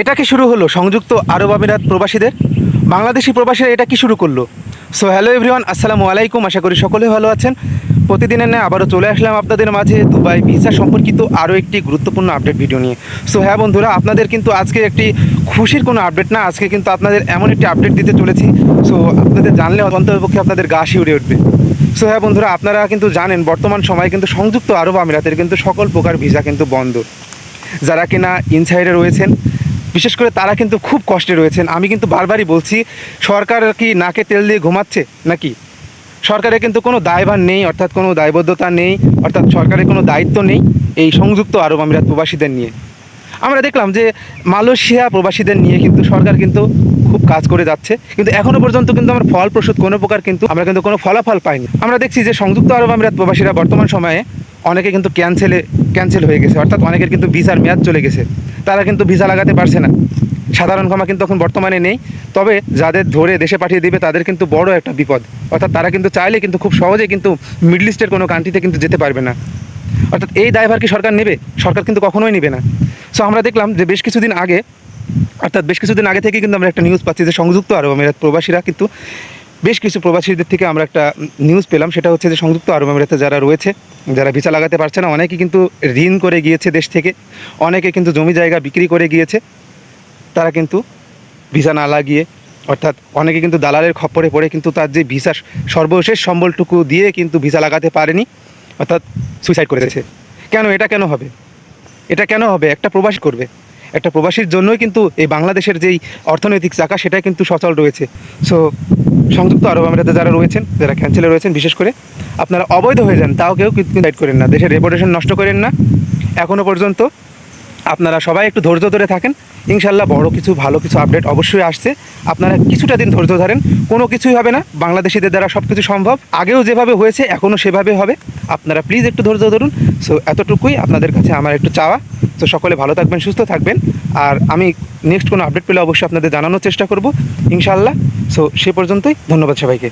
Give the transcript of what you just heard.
এটা কি শুরু হলো সংযুক্ত আরব আমিরাত প্রবাসীদের? বাংলাদেশি প্রবাসীরা এটা কি শুরু করল? সো হ্যালো এভরিওয়ান আসসালামু আলাইকুম। আশা করি সকলে ভালো আছেন। প্রতিদিনের ন্যায় আবারও চলে আসলাম আপনাদের মাঝে দুবাই ভিসা সম্পর্কিত আরও একটি গুরুত্বপূর্ণ আপডেট ভিডিও নিয়ে। সো হ্যাঁ বন্ধুরা, আপনাদের কিন্তু আজকে একটি খুশির কোনো আপডেট না, আজকে কিন্তু আপনাদের এমন একটি আপডেট দিতে চলেছি। সো আপনাদের জানলে অন্ততপক্ষে আপনাদের গা শিউরে উঠবে। সো হ্যাঁ বন্ধুরা, আপনারা কিন্তু জানেন, বর্তমান সময়ে কিন্তু সংযুক্ত আরব আমিরাতের কিন্তু সকল প্রকার ভিসা কিন্তু বন্ধ। যারা কিনা ইনসাইডে রয়েছেন বিশেষ করে তারা কিন্তু খুব কষ্টে রয়েছেন। আমি কিন্তু বারবারই বলছি, সরকার কি নাকে তেল দিয়ে ঘুমাচ্ছে নাকি? সরকারের কিন্তু কোনো দায়ভার নেই, অর্থাৎ কোনো দায়বদ্ধতা নেই, অর্থাৎ সরকারের কোনো দায়িত্ব নেই এই সংযুক্ত আরব আমিরাত প্রবাসীদের নিয়ে। আমরা দেখলাম যে মালয়েশিয়া প্রবাসীদের নিয়ে কিন্তু সরকার কিন্তু খুব কাজ করে যাচ্ছে। কিন্তু এখনও পর্যন্ত কিন্তু আমরা ফল প্রসূত কোনো প্রকার কিন্তু আমরা কিন্তু কোনো ফলাফল পাইনি। আমরা দেখছি যে সংযুক্ত আরব আমিরাত প্রবাসীরা বর্তমান সময়ে অনেকে কিন্তু ক্যান্সেলে, ক্যান্সেল হয়ে গেছে, অর্থাৎ অনেকের কিন্তু ভিসার মেয়াদ চলে গেছে। তারা কিন্তু ভিসা লাগাতে পারছে না। সাধারণ ক্ষমা কিন্তু এখন বর্তমানে নেই। তবে যাদের ধরে দেশে পাঠিয়ে দিবে, তাদের কিন্তু বড় একটা বিপদ। অর্থাৎ তারা কিন্তু চাইলে কিন্তু খুব সহজে কিন্তু মিডল ইস্টের কোনো কান্ট্রিতে কিন্তু যেতে পারবে না। অর্থাৎ এই দায়ভার কি সরকার নেবে? সরকার কিন্তু কখনোই নেবে না। সো আমরা দেখলাম যে বেশ কিছুদিন আগে, অর্থাৎ বেশ কিছুদিন আগে থেকে কিন্তু আমরা একটা নিউজ পাচ্ছি যে সংযুক্ত আরব আমিরাত প্রবাসীরা কিন্তু বেশ কিছু প্রবাসীদের থেকে আমরা একটা নিউজ পেলাম, সেটা হচ্ছে যে সংযুক্ত আরব আমিরাতে যারা রয়েছে, যারা ভিসা লাগাতে পারছে না, অনেকে কিন্তু ঋণ করে গিয়েছে দেশ থেকে, অনেকে কিন্তু জমি জায়গা বিক্রি করে গিয়েছে, তারা কিন্তু ভিসা না লাগিয়ে, অর্থাৎ অনেকে কিন্তু দালালের খপ্পরে পড়ে কিন্তু তার যে ভিসা সর্বশেষ সম্বলটুকু দিয়ে কিন্তু ভিসা লাগাতে পারেনি, অর্থাৎ সুইসাইড করেছে। কেন? এটা কেন হবে? এটা কেন হবে? একটা প্রবাসী করবে। একটা প্রবাসীর জন্যই কিন্তু এই বাংলাদেশের যেই অর্থনৈতিক চাকা সেটা কিন্তু সচল রয়েছে। সো সংযুক্ত আরব আমিরাতে যারা রয়েছেন, যারা ক্যান্সেলে রয়েছেন, বিশেষ করে, আপনারা অবৈধ হয়ে যান, তাও কেউ কিন্তু গাইড করেন না। দেশের রেপুটেশন নষ্ট করেন না। এখনও পর্যন্ত আপনারা সবাই একটু ধৈর্য ধরে থাকেন। ইনশাল্লাহ বড় কিছু, ভালো কিছু আপডেট অবশ্যই আসছে। আপনারা কিছুটা দিন ধৈর্য ধরেন, কোনো কিছুই হবে না। বাংলাদেশিদের দ্বারা সব কিছু সম্ভব। আগেও যেভাবে হয়েছে, এখনও সেভাবে হবে। আপনারা প্লিজ একটু ধৈর্য ধরুন। সো এতটুকুই আপনাদের কাছে আমার একটু চাওয়া। তো সকলে ভালো থাকবেন, সুস্থ থাকবেন। আর আমি নেক্সট কোনো আপডেট পেলে অবশ্যই আপনাদের জানানোর চেষ্টা করব, ইনশাল্লাহ। সো সে পর্যন্তই, ধন্যবাদ সবাইকে।